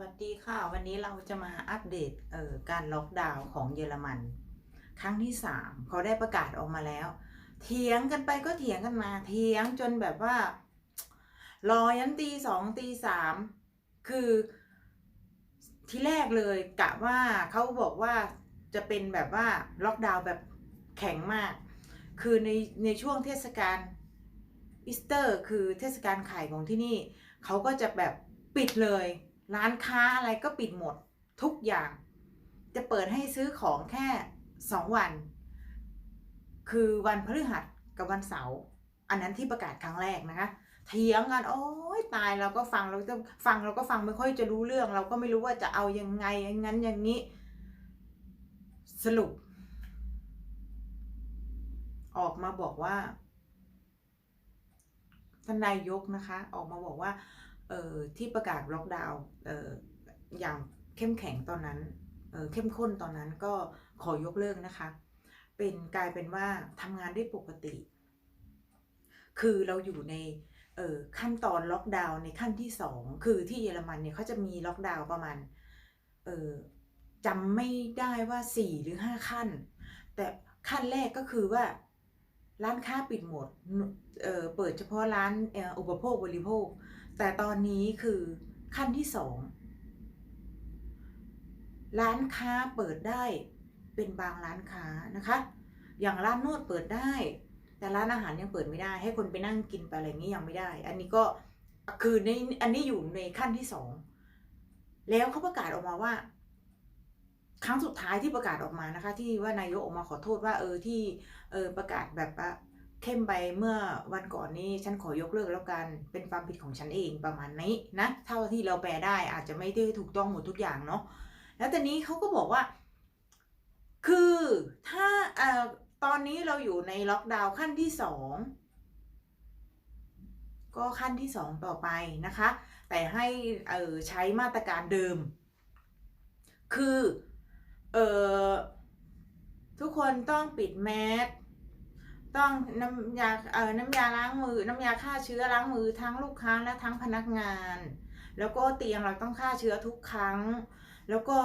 วัสดีค่ะ วันนี้เราจะมาอัปเดตเอ่อการล็อกดาวน์ของเยอรมัน ครั้งที่สามเขาได้ประกาศออกมาแล้ว เถียงกันไปก็เถียงกันมาเถียงจนแบบว่า รอยันตีสองตีสามคือที่แรกเลยกะว่าเขาบอกว่าจะเป็นแบบว่าล็อกดาวน์แบบแข็งมาก คือในในช่วงเทศกาลอีสเตอร์ คือเทศกาลไข่ของที่นี่ เขาก็จะแบบปิดเลย ร้านค้าอะไรก็ปิดหมดทุกอย่าง จะเปิดให้ซื้อของแค่สองวัน คือวันพฤหัสกับวันเสาร์อันนั้นที่ประกาศครั้งแรกนะคะเถียงกันโอ้ยตายเราก็ฟังเราจะฟังเราก็ฟังไม่ค่อยจะรู้เรื่อง เราก็ไม่รู้ว่าจะเอายังไงอย่างนั้นอย่างนี้ สรุป ออกมาบอกว่าท่านนายกนะคะ ออกมาบอกว่า ที่ประกาศล็อกดาวน์อย่างเข้มแข็งตอนนั้นเเข้มข้นตอนนั้นก็ขอยกเลิกนะคะ เป็นกลายเป็นว่าทำงานได้ปกติ คือเราอยู่ในออขั้นตอนล็อกดาวน์ในขั้นที่สองคือที่เยอรมันเนี่ยเขาจะมีล็อกดาวน์ประมาณออจำไม่ได้ว่าสี่หรือห้าขั้น แต่ขั้นแรกก็คือว่าร้านค้าปิดหมดเออเปิดเฉพาะร้านอออุปโภคบริโภค แต่ตอนนี้คือขั้นที่สองร้านค้าเปิดได้เป็นบางร้านค้านะคะ อย่างร้านนวดเปิดได้ แต่ร้านอาหารยังเปิดไม่ได้ ให้คนไปนั่งกินไปอะไรอย่างนี้ยังไม่ได้ อันนี้ก็คือในอันนี้อยู่ในขั้นที่สองแล้วเขาประกาศออกมาว่า ครั้งสุดท้ายที่ประกาศออกมานะคะ ที่ว่านายกออกมาขอโทษว่า เออที่เออประกาศแบบว่า เข้มไปเมื่อวันก่อนนี้ฉันขอยกเลิกแล้วกันเป็นความผิดของฉันเองประมาณนี้นะเท่าที่เราแปลได้อาจจะไม่ได้ถูกต้องหมดทุกอย่างเนาะแล้วตอนนี้เขาก็บอกว่า คือถ้าเอ่อตอนนี้เราอยู่ในล็อกดาวน์ขั้นที่สองก็ขั้นที่สองต่อไปนะคะ แต่ให้เออใช้มาตรการเดิม คือเออทุกคนต้องปิดแมส ต้องน้ำยาเอ่อน้ำยาล้างมือ น้ำยาฆ่าเชื้อล้างมือทั้งลูกค้าและทั้งพนักงาน แล้วก็เตียงเราต้องฆ่าเชื้อทุกครั้ง แล้วก็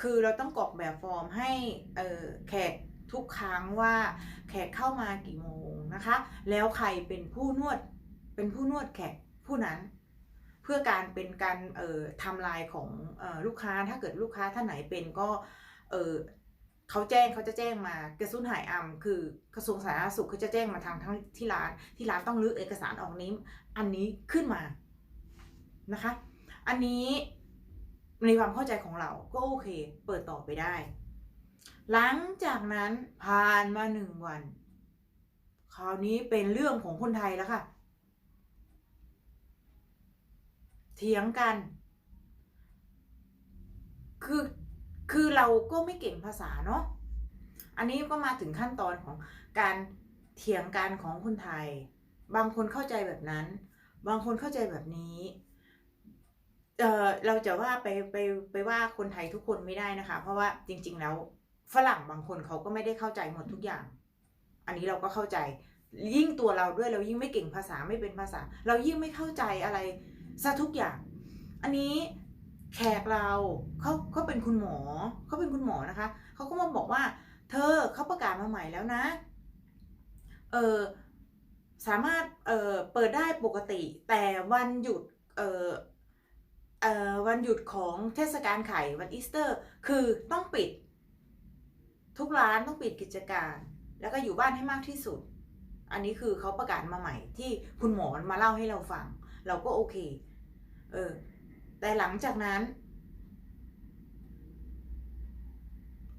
คือเราต้องกรอกแบบฟอร์มให้เอ่อแขกทุกครั้งว่าแขกเข้ามากี่โมงนะคะ แล้วใครเป็นผู้นวดเป็นผู้นวดแขกผู้นั้นเพื่อการเป็นการเอ่อทำลายของเออลูกค้าถ้าเกิดลูกค้าท่านไหนเป็นก็เออ เขาแจ้งเขาจะแจ้งมากระสุนหายอัมคือกระทรวงสาธารณสุขเขาจะแจ้งมาทางทั้งที่ร้านที่ร้านต้องรื้อเอกสารออกนี้ อันนี้ขึ้นมานะคะ อันนี้ในความเข้าใจของเราก็โอเค เปิดต่อไปได้ หลังจากนั้นผ่านมาหนึ่งวัน คราวนี้เป็นเรื่องของคนไทยแล้วค่ะ เถียงกัน คือ คือเราก็ไม่เก่งภาษาเนาะอันนี้ก็มาถึงขั้นตอนของการเถียงกันของคนไทย บางคนเข้าใจแบบนั้น บางคนเข้าใจแบบนี้ เออเราจะว่าไปไปไปว่าคนไทยทุกคนไม่ได้นะคะ เพราะว่าจริง ๆ แล้วฝรั่งบางคนเขาก็ไม่ได้เข้าใจหมดทุกอย่าง อันนี้เราก็เข้าใจ ยิ่งตัวเราด้วยเรายิ่งไม่เก่งภาษาไม่เป็นภาษา เรายิ่งไม่เข้าใจอะไรซะทุกอย่าง อันนี้ แขกเราเขาเขาเป็นคุณหมอเขาเป็นคุณหมอนะคะเขาก็มาบอกว่า เธอเขาประกาศมาใหม่แล้วนะเออสามารถเออเปิดได้ปกติ แต่วันหยุดเออเออวันหยุดของเทศกาลไข่วันอีสเตอร์ คือต้องปิด ทุกร้านต้องปิดกิจการ แล้วก็อยู่บ้านให้มากที่สุด อันนี้คือเขาประกาศมาใหม่ที่คุณหมอมาเล่าให้เราฟัง เราก็โอเคเออ แต่หลังจากนั้น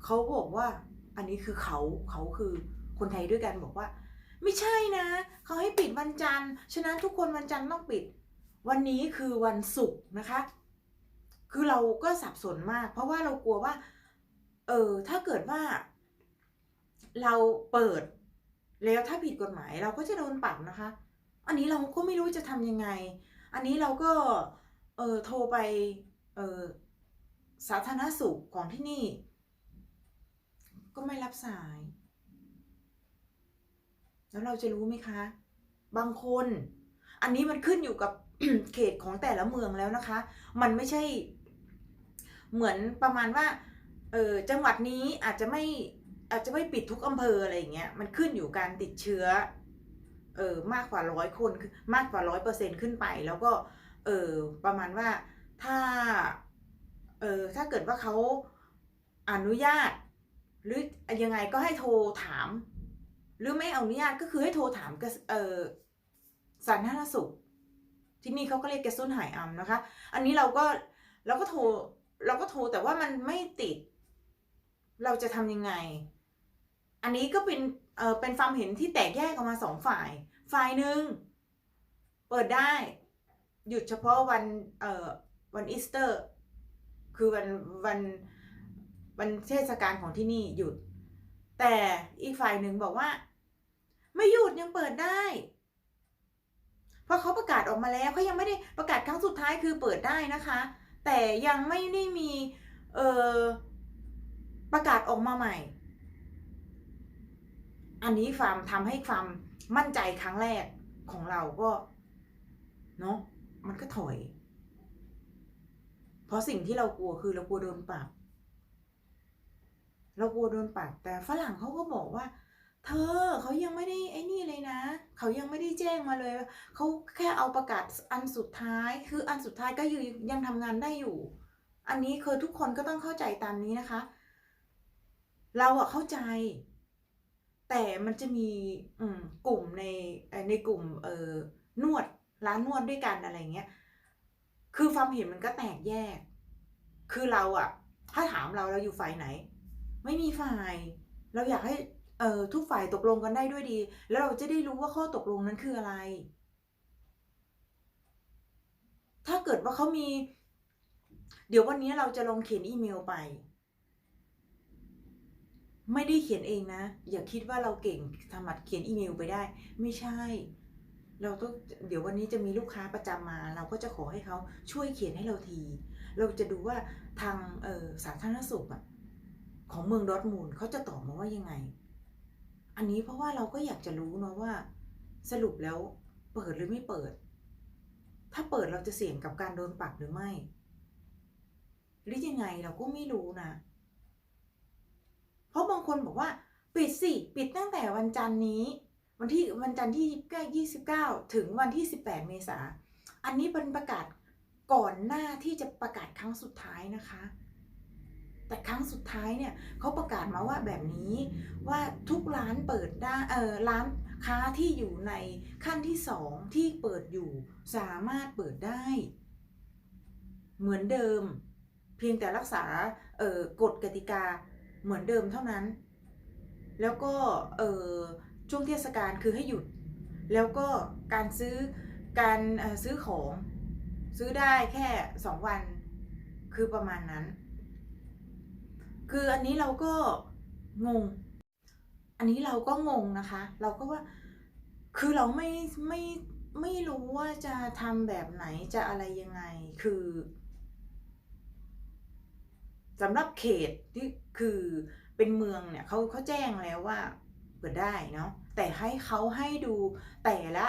เขาบอกว่า อันนี้คือเขาเขาคือคนไทยด้วยกันบอกว่า ไม่ใช่นะ เขาให้ปิดวันจันทร์ฉะนั้นทุกคนวันจันทร์ต้องปิด วันนี้คือวันศุกร์นะคะ คือเราก็สับสนมาก เพราะว่าเรากลัวว่า เออถ้าเกิดว่า เราเปิด แล้วถ้าผิดกฎหมายเราก็จะโดนปรับนะคะ อันนี้เราก็ไม่รู้จะทำยังไง อันนี้เราก็ เออโทรไปเออสาธารณสุขของที่นี่ ก็ไม่รับสาย แล้วเราจะรู้ไหมคะ บางคน อันนี้มันขึ้นอยู่กับเขตของแต่ละเมืองแล้วนะคะ มันไม่ใช่ เหมือนประมาณว่า เออจังหวัดนี้อาจจะไม่อาจจะไม่ปิดทุกอำเภออะไรอย่างเงี้ย มันขึ้นอยู่การติดเชื้อ เออมากกว่าร้อยคน มากกว่าร้อยเปอร์เซ็นขึ้นไป แล้วก็ ออประมาณว่าถ้าเออถ้าเกิดว่าเขาอนุญาต หรือยังไงก็ให้โทรถาม หรือไม่อนุญาตก็คือให้โทรถามกระเออสาธารณสุข ที่นี่เขาก็เรียกแกซุนหายอัมนะคะ อันนี้เราก็เราก็โทรเราก็โทรแต่ว่ามันไม่ติด เราจะทำยังไง อันนี้ก็เป็นเออเป็นความเห็นที่แตกแยกออกมาสองฝ่าย ฝ่ายหนึ่งเปิดได้ หยุดเฉพาะวันเอ่อวันอีสเตอร์ คือวันวันวันเทศกาลของที่นี่หยุด แต่อีกฝ่ายหนึ่งบอกว่า ไม่หยุดยังเปิดได้ เพราะเขาประกาศออกมาแล้วเขายังไม่ได้ประกาศครั้งสุดท้ายคือเปิดได้นะคะ แต่ยังไม่ได้มีเอ่อประกาศออกมาใหม่ อันนี้ความทำให้ความมั่นใจครั้งแรกของเราก็เนาะ มันก็ถอย เพราะสิ่งที่เรากลัวคือเรากลัวโดนปรับ เรากลัวโดนปรับแต่ฝรั่งเขาก็บอกว่า เธอเขายังไม่ได้ไอ้นี่เลยนะ เขายังไม่ได้แจ้งมาเลยเขาแค่เอาประกาศอันสุดท้าย คืออันสุดท้ายก็อยู่ยังทำงานได้อยู่ อันนี้คือทุกคนก็ต้องเข้าใจตามนี้นะคะ เราอะเข้าใจแต่มันจะมีอืมกลุ่มในในกลุ่มเออนวด ร้านนวดด้วยกันอะไรเงี้ย คือความเห็นมันก็แตกแยก คือเราอะถ้าถามเราเราอยู่ฝ่ายไหน ไม่มีฝ่าย เราอยากให้เอ่อทุกฝ่ายตกลงกันได้ด้วยดี แล้วเราจะได้รู้ว่าข้อตกลงนั้นคืออะไร ถ้าเกิดว่าเขามี เดี๋ยววันนี้เราจะลองเขียนอีเมลไป ไม่ได้เขียนเองนะ อย่าคิดว่าเราเก่งสามารถเขียนอีเมลไปได้ ไม่ใช่ เราต้องเดี๋ยววันนี้จะมีลูกค้าประจำมา เราก็จะขอให้เขาช่วยเขียนให้เราที เราจะดูว่าทางสาธารณสุขอะของเมืองดอทมูลเขาจะตอบมาว่ายังไง อันนี้เพราะว่าเราก็อยากจะรู้เนาะว่า สรุปแล้วเปิดหรือไม่เปิด ถ้าเปิดเราจะเสี่ยงกับการโดนปรับหรือไม่หรือยังไงเราก็ไม่รู้นะ เพราะบางคนบอกว่า ปิดสิ ปิดตั้งแต่วันจันทร์นี้ วันที่วันจันทร์ที่ยี่สิบเก้าถึงวันที่สิบแปดเมษาอันนี้เป็นประกาศก่อนหน้าที่จะประกาศครั้งสุดท้ายนะคะ แต่ครั้งสุดท้ายเนี่ยเขาประกาศมาว่าแบบนี้ว่าทุกร้านเปิดได้เออร้านค้าที่อยู่ในขั้นที่สองที่เปิดอยู่สามารถเปิดได้ เหมือนเดิม เพียงแต่รักษาเออกฎกติกาเหมือนเดิมเท่านั้น แล้วก็เออ ช่วงเทศกาลคือให้หยุด แล้วก็การซื้อการซื้อของซื้อได้แค่สองวันคือประมาณนั้น คืออันนี้เราก็งง อันนี้เราก็งงนะคะ เราก็ว่าคือเราไม่ไม่ไม่รู้ว่าจะทำแบบไหนจะอะไรยังไงคือสำหรับเขตที่คือเป็นเมืองเนี่ยเขาเขาแจ้งแล้วว่า เปิดได้เนาะแต่ให้เขาให้ดูแต่ละ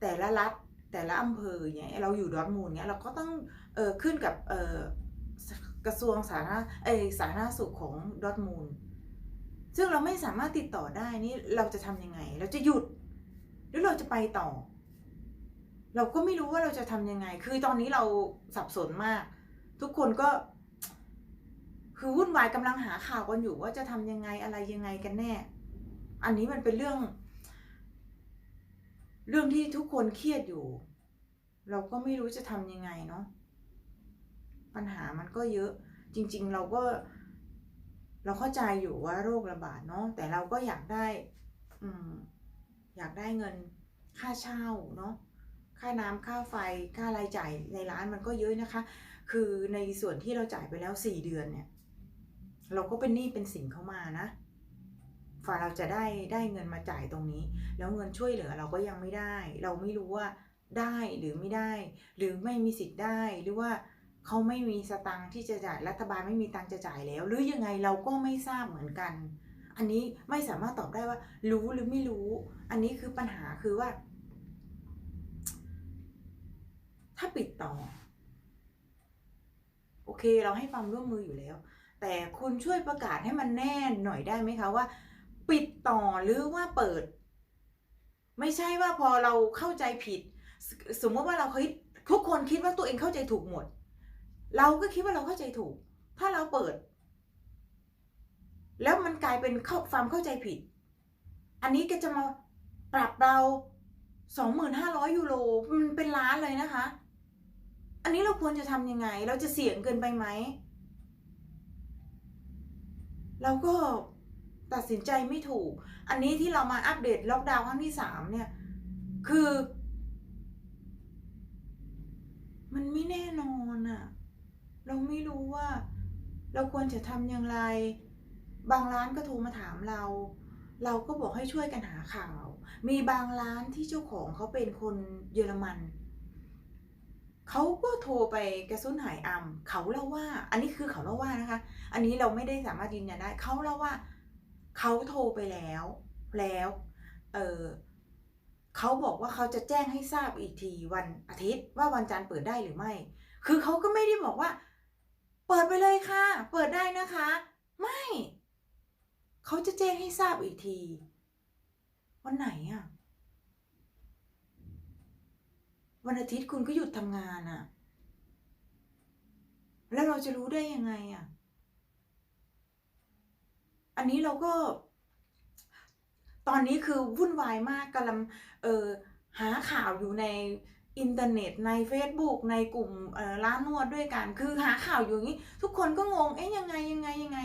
แต่ละรัฐแต่ละอำเภอเนี่ยเราอยู่ดอทมูลเนี่ยเราก็ต้องเออขึ้นกับเออกระทรวงสาธารณเออสาธารณสุขของดอทมูลซึ่งเราไม่สามารถติดต่อได้นี่เราจะทำยังไง เราจะหยุดหรือเราจะไปต่อ เราก็ไม่รู้ว่าเราจะทำยังไง คือตอนนี้เราสับสนมาก ทุกคนก็ คือวุ่นวายกำลังหาข่าวกันอยู่ว่าจะทำยังไงอะไรยังไงกันแน่ อันนี้มันเป็นเรื่อง เรื่องที่ทุกคนเครียดอยู่ เราก็ไม่รู้จะทำยังไงเนาะปัญหามันก็เยอะ จริง ๆ เราก็ เราเข้าใจอยู่ว่าโรคระบาดเนาะแต่เราก็อยากได้อืมอยากได้เงินค่าเช่าเนาะค่าน้ำค่าไฟค่ารายจ่ายในร้านมันก็เยอะนะคะ คือในส่วนที่เราจ่ายไปแล้วสี่เดือนเนี่ย เราก็เป็นหนี้เป็นสินเข้ามานะ ฝ่าเราจะได้ได้เงินมาจ่ายตรงนี้ แล้วเงินช่วยเหลือเราก็ยังไม่ได้ เราไม่รู้ว่าได้หรือไม่ได้ หรือไม่มีสิทธิ์ได้หรือว่าเขาไม่มีสตังค์ที่จะจ่ายรัฐบาลไม่มีตังค์จะจ่ายแล้ว หรือยังไงเราก็ไม่ทราบเหมือนกัน อันนี้ไม่สามารถตอบได้ว่า รู้หรือไม่รู้ อันนี้คือปัญหาคือว่า ถ้าปิดต่อ โอเค เราให้ความร่วมมืออยู่แล้ว แต่คุณช่วยประกาศให้มันแน่หน่อยได้ไหมคะว่า ปิดต่อหรือว่าเปิด ไม่ใช่ว่าพอเราเข้าใจผิดสสมมติว่าเราคิดทุกคนคิดว่าตัวเองเข้าใจถูกหมด เราก็คิดว่าเราเข้าใจถูก ถ้าเราเปิด แล้วมันกลายเป็นเข้าความเข้าใจผิด อันนี้ก็จะมาปรับเราสองหมื่นห้าร้อยยูโรมันเป็นล้านเลยนะคะ อันนี้เราควรจะทำยังไง เราจะเสี่ยงเกินไปไหม เราก็ ตัดสินใจไม่ถูก อันนี้ที่เรามาอัปเดตล็อกดาวน์ครั้งที่สามเนี่ย คือ มันไม่แน่นอนอะเราไม่รู้ว่า เราควรจะทำอย่างไร บางร้านก็โทรมาถามเรา เราก็บอกให้ช่วยกันหาข่าว มีบางร้านที่เจ้าของเขาเป็นคนเยอรมันเขาก็โทรไปกระสุนหายอัมเขาเล่าว่า อันนี้คือเขาเล่าว่านะคะ อันนี้เราไม่ได้สามารถยืนยันได้ เขาเล่าว่า เขาโทรไปแล้ว แล้วเออเขาบอกว่าเขาจะแจ้งให้ทราบอีกทีวันอาทิตย์ว่าวันจันทร์เปิดได้หรือไม่ คือเขาก็ไม่ได้บอกว่า เปิดไปเลยค่ะ เปิดได้นะคะ ไม่ เขาจะแจ้งให้ทราบอีกที วันไหนอะวันอาทิตย์คุณก็หยุดทำงานอะแล้วเราจะรู้ได้ยังไงอะ อันนี้เราก็ ตอนนี้คือวุ่นวายมากกำลังเออหาข่าวอยู่ในอินเทอร์เน็ตใน Facebook ในกลุ่มร้านนวดด้วยกัน คือหาข่าวอยู่อย่างนี้ ทุกคนก็งง เอ๊ะยังไงยังไงยังไง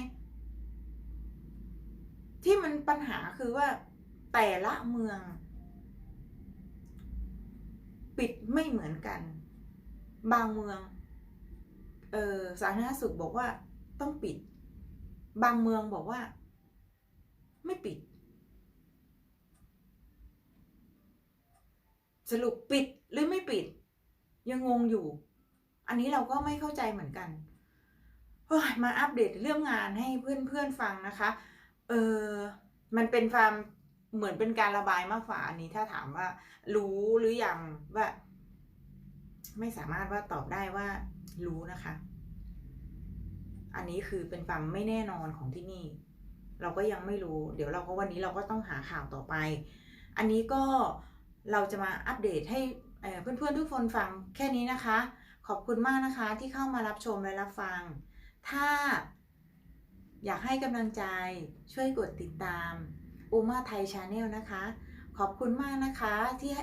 ที่มันปัญหาคือว่าแต่ละเมือง ปิดไม่เหมือนกัน บางเมืองเออสาธารณสุขบอกว่าต้องปิด บางเมืองบอกว่า ไม่ปิด สรุปปิดหรือไม่ปิด ยังงงอยู่ อันนี้เราก็ไม่เข้าใจเหมือนกันเฮ้ยมาอัปเดตเรื่องงานให้เพื่อนๆฟังนะคะ เออมันเป็นความเหมือนเป็นการระบายมากกว่าอันนี้ถ้าถามว่า รู้หรือยังว่า ไม่สามารถว่าตอบได้ว่า รู้นะคะ อันนี้คือเป็นความไม่แน่นอนของที่นี่ เราก็ยังไม่รู้ เดี๋ยวเราก็วันนี้เราก็ต้องหาข่าวต่อไป อันนี้ก็เราจะมาอัปเดตให้เอ่อเพื่อนๆทุกคนฟังแค่นี้นะคะ ขอบคุณมากนะคะที่เข้ามารับชมและรับฟัง ถ้าอยากให้กำลังใจช่วยกดติดตามอูมาไทยชาแนลนะคะ ขอบคุณมากนะคะที่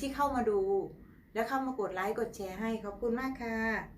ที่เข้ามาดู และเข้ามากดไลค์กดแชร์ให้ขอบคุณมากค่ะ